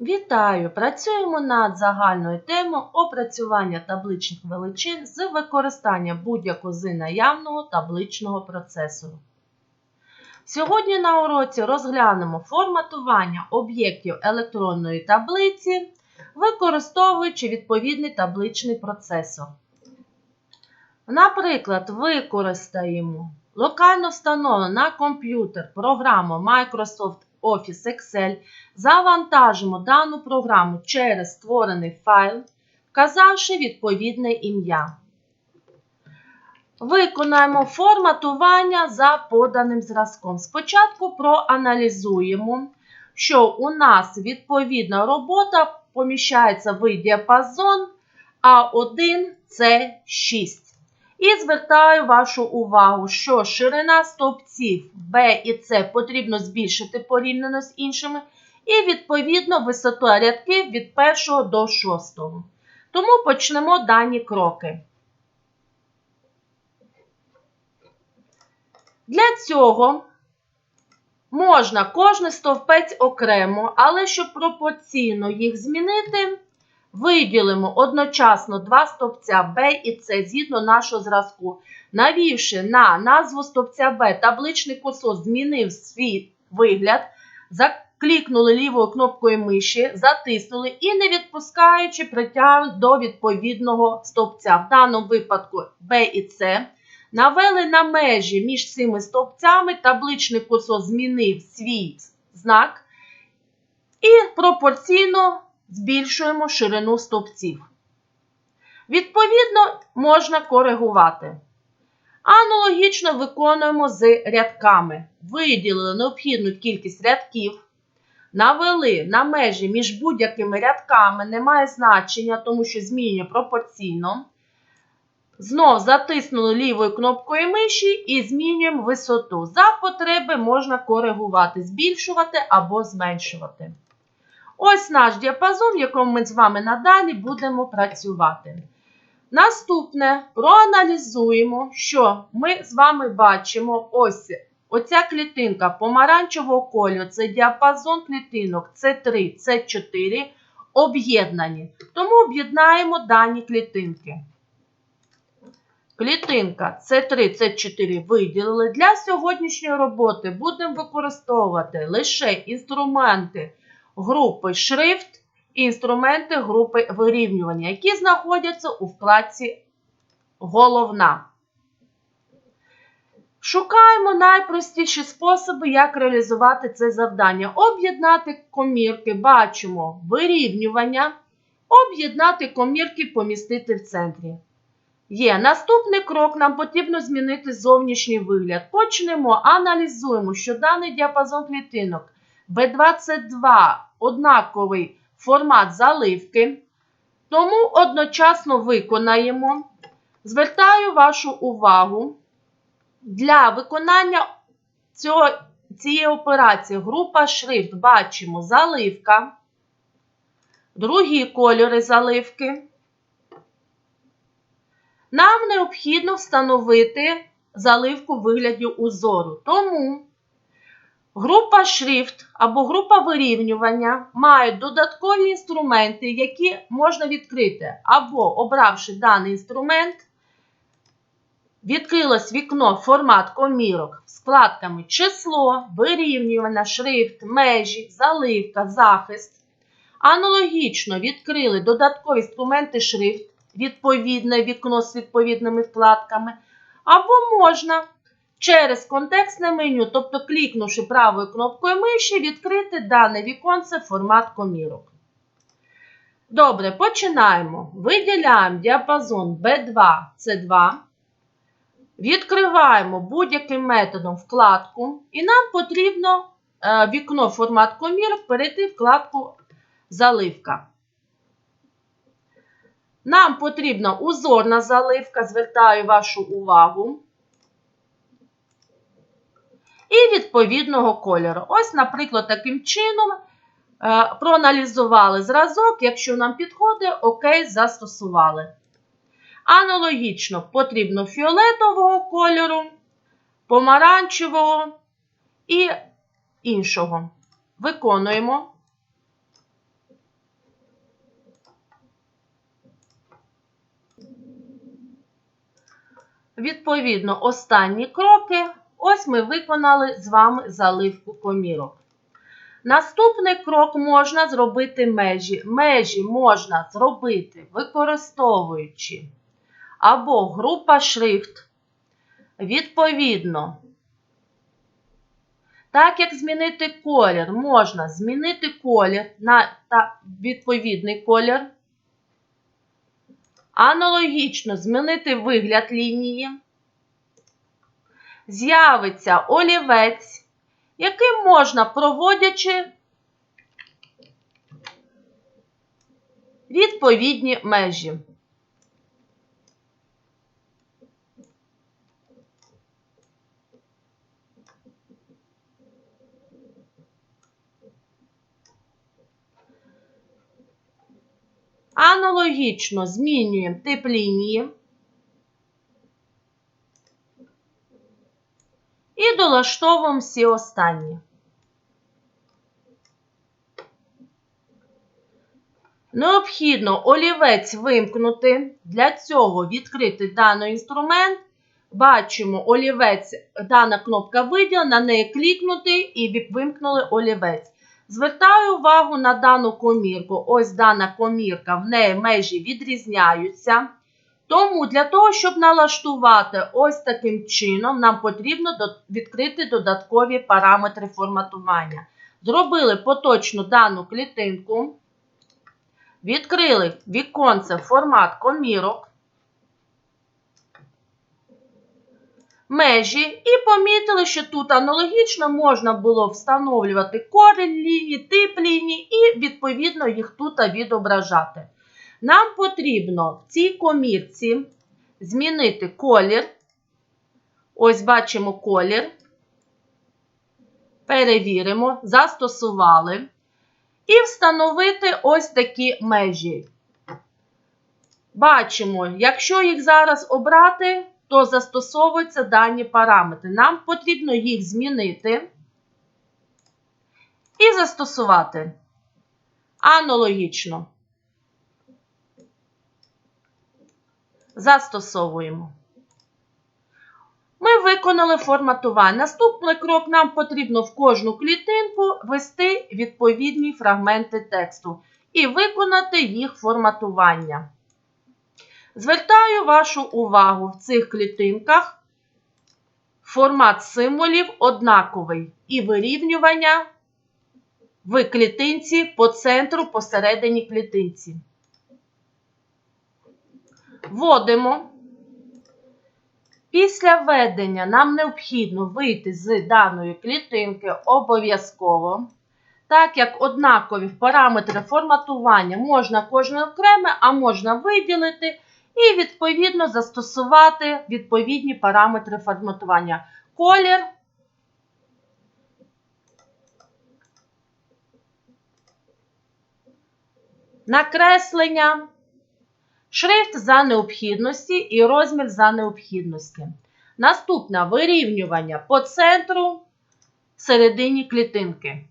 Вітаю! Працюємо над загальною темою опрацювання табличних величин з використанням будь-якого з наявного табличного процесору. Сьогодні на уроці розглянемо форматування об'єктів електронної таблиці, використовуючи відповідний табличний процесор. Наприклад, використаємо локально встановлену на комп'ютер програму Microsoft Office Excel, завантажимо дану програму через створений файл, вказавши відповідне ім'я. Виконаємо форматування за поданим зразком. Спочатку проаналізуємо, що у нас відповідна робота поміщається в діапазон А1 це 6. І звертаю вашу увагу, що ширина стовпців B і C потрібно збільшити порівняно з іншими, і, відповідно, висоту рядків від 1 до 6. Тому почнемо дані кроки. Для цього можна кожний стовпець окремо, але щоб пропорційно їх змінити, виділимо одночасно два стовпця B і C згідно нашого зразку. Навівши на назву стовпця B, табличний курсор змінив свій вигляд, заклікнули лівою кнопкою миші, затиснули і, не відпускаючи, притягнули до відповідного стовпця. В даному випадку B і C. Навели на межі між цими стовпцями, табличний курсор змінив свій знак і пропорційно збільшуємо ширину стовпців. Відповідно, можна коригувати. Аналогічно виконуємо з рядками. Виділили необхідну кількість рядків, навели на межі між будь-якими рядками, немає значення, тому що змінює пропорційно. Знов затиснули лівою кнопкою миші і змінюємо висоту. За потреби можна коригувати, збільшувати або зменшувати. Ось наш діапазон, в якому ми з вами надалі будемо працювати. Наступне проаналізуємо, що ми з вами бачимо ось оця клітинка помаранчевого кольору, це діапазон клітинок С3, С4 об'єднані. Тому об'єднаємо дані клітинки. Клітинка С3, С4 виділили. Для сьогоднішньої роботи будемо використовувати лише інструменти групи шрифт і інструменти групи вирівнювання, які знаходяться у вкладці Головна. Шукаємо найпростіші способи, як реалізувати це завдання. Об'єднати комірки, бачимо вирівнювання, об'єднати комірки, помістити в центрі. Є. Наступний крок нам потрібно змінити зовнішній вигляд. Почнемо, аналізуємо, що даний діапазон клітинок B22 однаковий формат заливки, тому одночасно виконаємо. Звертаю вашу увагу для виконання цього, цієї операції група шрифт бачимо заливка, другі кольори заливки. Нам необхідно встановити заливку в вигляді узору. Тому група шрифт або група вирівнювання мають додаткові інструменти, які можна відкрити. Або, обравши даний інструмент, відкрилось вікно формат комірок з вкладками число, вирівнювання, шрифт, межі, заливка, захист. Аналогічно відкрили додаткові інструменти шрифт відповідне вікно з відповідними вкладками, або можна через контекстне меню, тобто клікнувши правою кнопкою миші, відкрити дане віконце формат комірок. Добре, починаємо. Виділяємо діапазон B2, C2. Відкриваємо будь-яким методом вкладку, і нам потрібно вікно формат комірок перейти вкладку Заливка. Нам потрібна узорна заливка, звертаю вашу увагу і відповідного кольору. Ось, наприклад, таким чином е, проаналізували зразок, якщо нам підходить, окей, застосували. Аналогічно потрібно фіолетового кольору, помаранчевого і іншого. Виконуємо. Відповідно, останні кроки Ось ми виконали з вами заливку комірок. Наступний крок можна зробити межі. Межі можна зробити, використовуючи або група шрифт. Відповідно, так як змінити колір, можна змінити колір на та відповідний колір. Аналогічно змінити вигляд лінії. З'явиться олівець, яким можна, проводячи відповідні межі. Аналогічно змінюємо тип лінії і долаштовуємо всі останні. Необхідно олівець вимкнути. Для цього відкрити даний інструмент. Бачимо олівець, дана кнопка виділена, на неї клікнути і вимкнули олівець. Звертаю увагу на дану комірку. Ось дана комірка, в неї межі відрізняються. Тому для того, щоб налаштувати ось таким чином, нам потрібно відкрити додаткові параметри форматування. Зробили поточну дану клітинку, відкрили віконце формат комірок. межі і помітили, що тут аналогічно можна було встановлювати корінь лінії, тип лінії і, відповідно, їх тут відображати. Нам потрібно в цій комірці змінити колір. Ось бачимо колір. Перевіримо, застосували. І встановити ось такі межі. Бачимо, якщо їх зараз обрати, то застосовуються дані параметри. Нам потрібно їх змінити і застосувати аналогічно. Застосовуємо. Ми виконали форматування. Наступний крок нам потрібно в кожну клітинку ввести відповідні фрагменти тексту і виконати їх форматування. Звертаю вашу увагу в цих клітинках. Формат символів однаковий і вирівнювання в клітинці по центру посередині клітинці. Вводимо. Після введення нам необхідно вийти з даної клітинки обов'язково. Так як однакові параметри форматування можна кожне окреме, а можна виділити і, відповідно, застосувати відповідні параметри форматування. Колір. Накреслення, шрифт за необхідності і розмір за необхідності. Наступне вирівнювання по центру середині клітинки.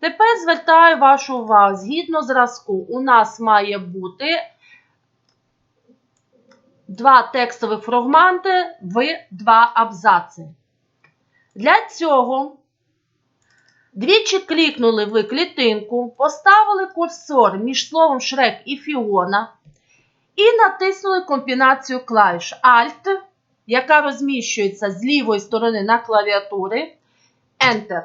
Тепер звертаю вашу увагу, згідно зразку, у нас має бути два текстові фрагменти в два абзаци. Для цього двічі клікнули в клітинку, поставили курсор між словом Шрек і Фіона і натиснули комбінацію клавіш Alt, яка розміщується з лівої сторони на клавіатури, Enter.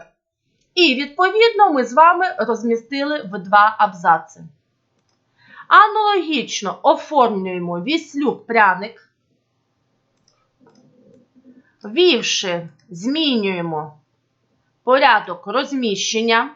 І, відповідно, ми з вами розмістили в два абзаци. Аналогічно оформлюємо віслюк пряник. Ввівши, змінюємо порядок розміщення.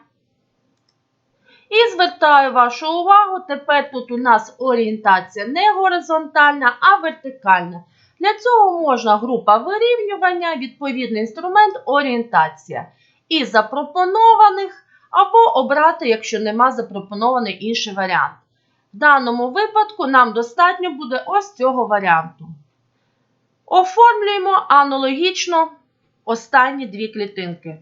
І звертаю вашу увагу, тепер тут у нас орієнтація не горизонтальна, а вертикальна. Для цього можна група вирівнювання, відповідний інструмент орієнтація із запропонованих, або обрати, якщо нема запропонований інший варіант. В даному випадку нам достатньо буде ось цього варіанту. Оформлюємо аналогічно останні дві клітинки.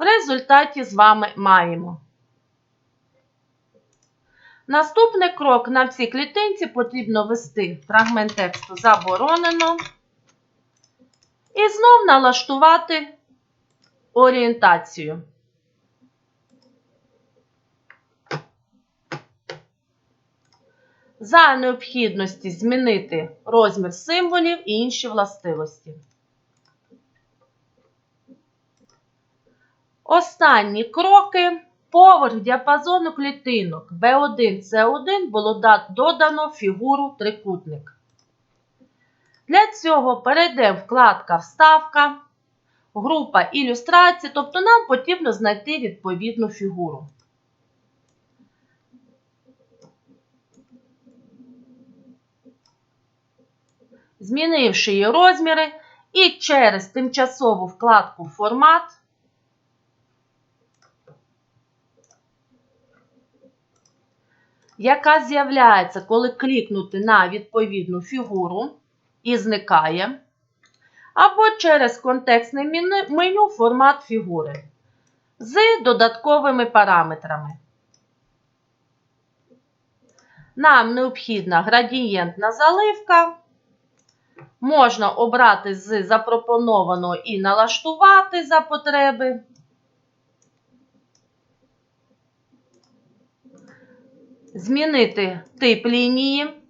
В результаті з вами маємо. Наступний крок на цій клітинці потрібно ввести фрагмент тексту заборонено. І знов налаштувати орієнтацію. За необхідності змінити розмір символів і інші властивості. Останні кроки. Поверх діапазону клітинок B1, C1 було додано фігуру трикутник. Для цього перейдемо вкладка Вставка, група ілюстрації, тобто нам потрібно знайти відповідну фігуру. Змінивши її розміри, і через тимчасову вкладку Формат яка з'являється, коли клікнути на відповідну фігуру і зникає, або через контекстне меню- формат фігури з додатковими параметрами. Нам необхідна градієнтна заливка. Можна обрати з запропонованого і налаштувати за потреби. Змінити тип лінії.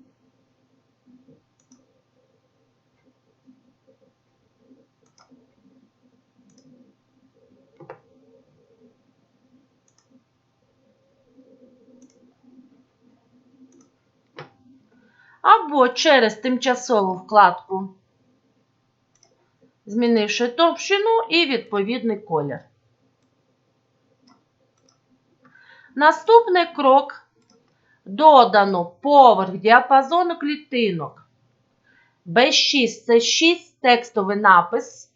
Або через тимчасову вкладку, змінивши товщину і відповідний колір. Наступний крок додано поверх діапазону клітинок. B6 це 6 текстовий напис,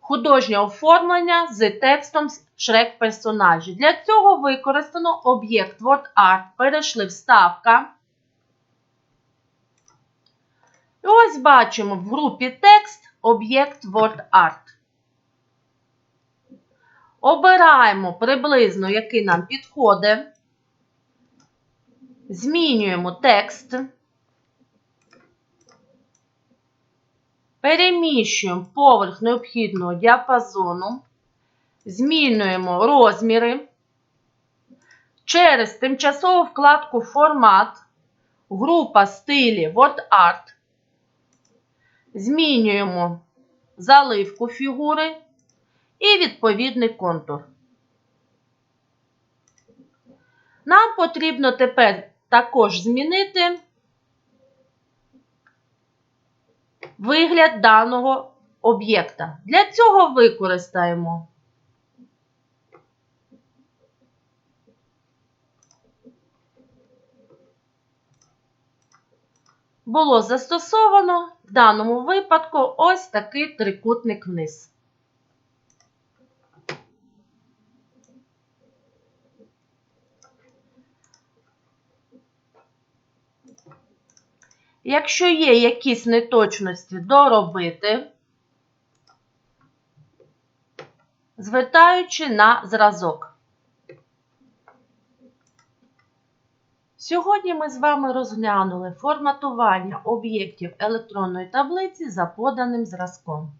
художнє оформлення з текстом шрек персонажі. Для цього використано об'єкт WordArt, перейшли вставка. І ось бачимо в групі текст об'єкт WordArt. Обираємо приблизно, який нам підходить. Змінюємо текст. Переміщуємо поверх необхідного діапазону. Змінюємо розміри. Через тимчасову вкладку Формат, група стилі WordArt. Змінюємо заливку фігури і відповідний контур. Нам потрібно тепер також змінити вигляд даного об'єкта. Для цього використаємо було застосовано в даному випадку ось такий трикутник вниз. Якщо є якісь неточності доробити, звертаючи на зразок. Сьогодні ми з вами розглянули форматування об'єктів електронної таблиці за поданим зразком.